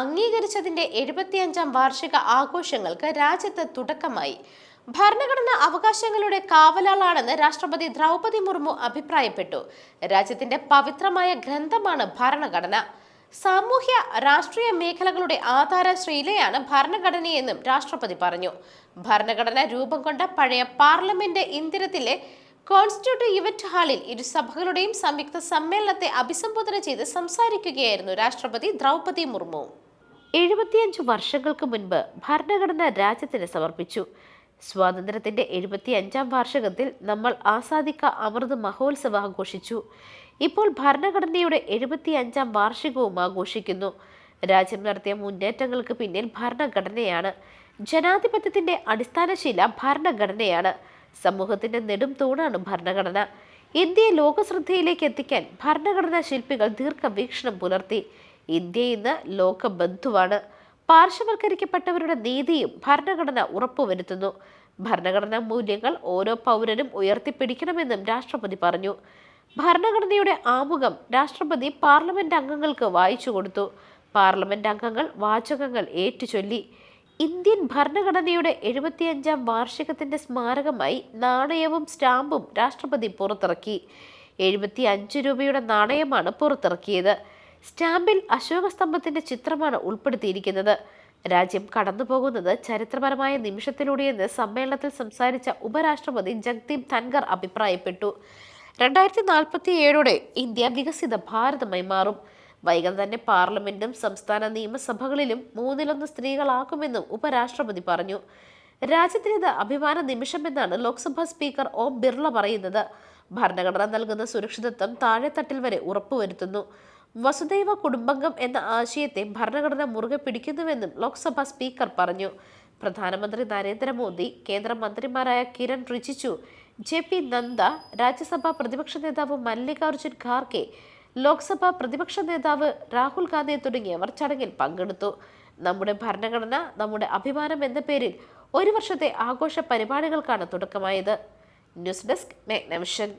അംഗീകരിച്ചതിന്റെ എഴുപത്തിയഞ്ചാം വാർഷിക ആഘോഷങ്ങൾക്ക് രാജ്യത്ത് തുടക്കമായി. ഭരണഘടന അവകാശങ്ങളുടെ കാവലാളാണെന്ന് രാഷ്ട്രപതി ദ്രൗപതി മുർമു അഭിപ്രായപ്പെട്ടു. രാജ്യത്തിന്റെ പവിത്രമായ ഗ്രന്ഥമാണ് ഭരണഘടന. സാമൂഹ്യ രാഷ്ട്രീയ മേഖലകളുടെ ആധാരശ്രീലയാണ് ഭരണഘടനയെന്നും രാഷ്ട്രപതി പറഞ്ഞു. ഭരണഘടന രൂപം കൊണ്ട പഴയ പാർലമെന്റ് ഇന്ദിരത്തിലെ കോൺസ്റ്റിറ്റ്യൂട്ട് ഇവന്റ് ഹാളിൽ ഇരുസഭകളുടെയും സംയുക്ത സമ്മേളനത്തെ അഭിസംബോധന ചെയ്ത് സംസാരിക്കുകയായിരുന്നു രാഷ്ട്രപതി ദ്രൗപതി മുർമു. എഴുപത്തിയഞ്ച് വർഷങ്ങൾക്ക് മുൻപ് ഭരണഘടന രാജ്യത്തിന് സമർപ്പിച്ചു. സ്വാതന്ത്ര്യത്തിന്റെ എഴുപത്തിയഞ്ചാം വാർഷികത്തിൽ നമ്മൾ ആസാദിക്ക അമൃത് മഹോത്സവം ആഘോഷിച്ചു. ഇപ്പോൾ ഭരണഘടനയുടെ എഴുപത്തി അഞ്ചാം വാർഷികവും ആഘോഷിക്കുന്നു. രാജ്യം നടത്തിയ മുന്നേറ്റങ്ങൾക്ക് പിന്നിൽ ഭരണഘടനയാണ്. ജനാധിപത്യത്തിന്റെ അടിസ്ഥാനശീല ഭരണഘടനയാണ്. സമൂഹത്തിന്റെ നെടും തൂണാണ് ഭരണഘടന. ഇന്ത്യയെ ലോകശ്രദ്ധയിലേക്ക് എത്തിക്കാൻ ഭരണഘടനാ ശില്പികൾ ദീർഘവീക്ഷണം പുലർത്തി. ഇന്ത്യ ഇന്ന് ലോകബന്ധുവാണ്. പാർശ്വവൽക്കരിക്കപ്പെട്ടവരുടെ നീതിയും ഭരണഘടന ഉറപ്പുവരുത്തുന്നു. ഭരണഘടനാ മൂല്യങ്ങൾ ഓരോ പൗരനും ഉയർത്തിപ്പിടിക്കണമെന്നും രാഷ്ട്രപതി പറഞ്ഞു. ഭരണഘടനയുടെ ആമുഖം രാഷ്ട്രപതി പാർലമെന്റ് അംഗങ്ങൾക്ക് വായിച്ചു കൊടുത്തു. പാർലമെന്റ് അംഗങ്ങൾ വാചകങ്ങൾ ഏറ്റുചൊല്ലി. ഇന്ത്യൻ ഭരണഘടനയുടെ എഴുപത്തിയഞ്ചാം വാർഷികത്തിന്റെ സ്മാരകമായി നാണയവും സ്റ്റാമ്പും രാഷ്ട്രപതി പുറത്തിറക്കി. എഴുപത്തി അഞ്ച് രൂപയുടെ നാണയമാണ് പുറത്തിറക്കിയത്. സ്റ്റാമ്പിൽ അശോക സ്തംഭത്തിന്റെ ചിത്രമാണ് ഉൾപ്പെടുത്തിയിരിക്കുന്നത്. രാജ്യം കടന്നുപോകുന്നത് ചരിത്രപരമായ നിമിഷത്തിലൂടെയെന്ന് സമ്മേളനത്തിൽ സംസാരിച്ച ഉപരാഷ്ട്രപതി ജഗ്ദീപ് ധൻഖർ അഭിപ്രായപ്പെട്ടു. രണ്ടായിരത്തി നാൽപ്പത്തി ഏഴോടെ ഇന്ത്യ വികസിത ഭാരതമായി മാറും. വൈകാതെ തന്നെ പാർലമെന്റും സംസ്ഥാന നിയമസഭകളിലും മൂന്നിലൊന്ന് സ്ത്രീകളാക്കുമെന്നും ഉപരാഷ്ട്രപതി പറഞ്ഞു. രാജ്യത്തിനിത് അഭിമാന നിമിഷമെന്നാണ് ലോക്സഭാ സ്പീക്കർ ഓം ബിർള പറയുന്നത്. ഭരണഘടന നൽകുന്ന സുരക്ഷിതത്വം താഴെത്തട്ടിൽ വരെ ഉറപ്പുവരുത്തുന്നു. വസുദൈവ കുടുംബംഗം എന്ന ആശയത്തെ ഭരണഘടന മുറുകെ പിടിക്കുന്നുവെന്നും ലോക്സഭാ സ്പീക്കർ പറഞ്ഞു. പ്രധാനമന്ത്രി നരേന്ദ്രമോദി കേന്ദ്രമന്ത്രിമാരായ കിരൺ റിജിജു ജെ പി നന്ദ രാജ്യസഭാ പ്രതിപക്ഷ നേതാവ് മല്ലികാർജുൻ ഖാർഗെ ലോക്സഭാ പ്രതിപക്ഷ നേതാവ് രാഹുൽ ഗാന്ധി തുടങ്ങിയവർ ചടങ്ങിൽ പങ്കെടുത്തു. നമ്മുടെ ഭരണഘടന നമ്മുടെ അഭിമാനം എന്ന പേരിൽ ഒരു വർഷത്തെ ആഘോഷ പരിപാടികൾക്കാണ് തുടക്കമായത്. News desk മെഗ്നവിഷൻ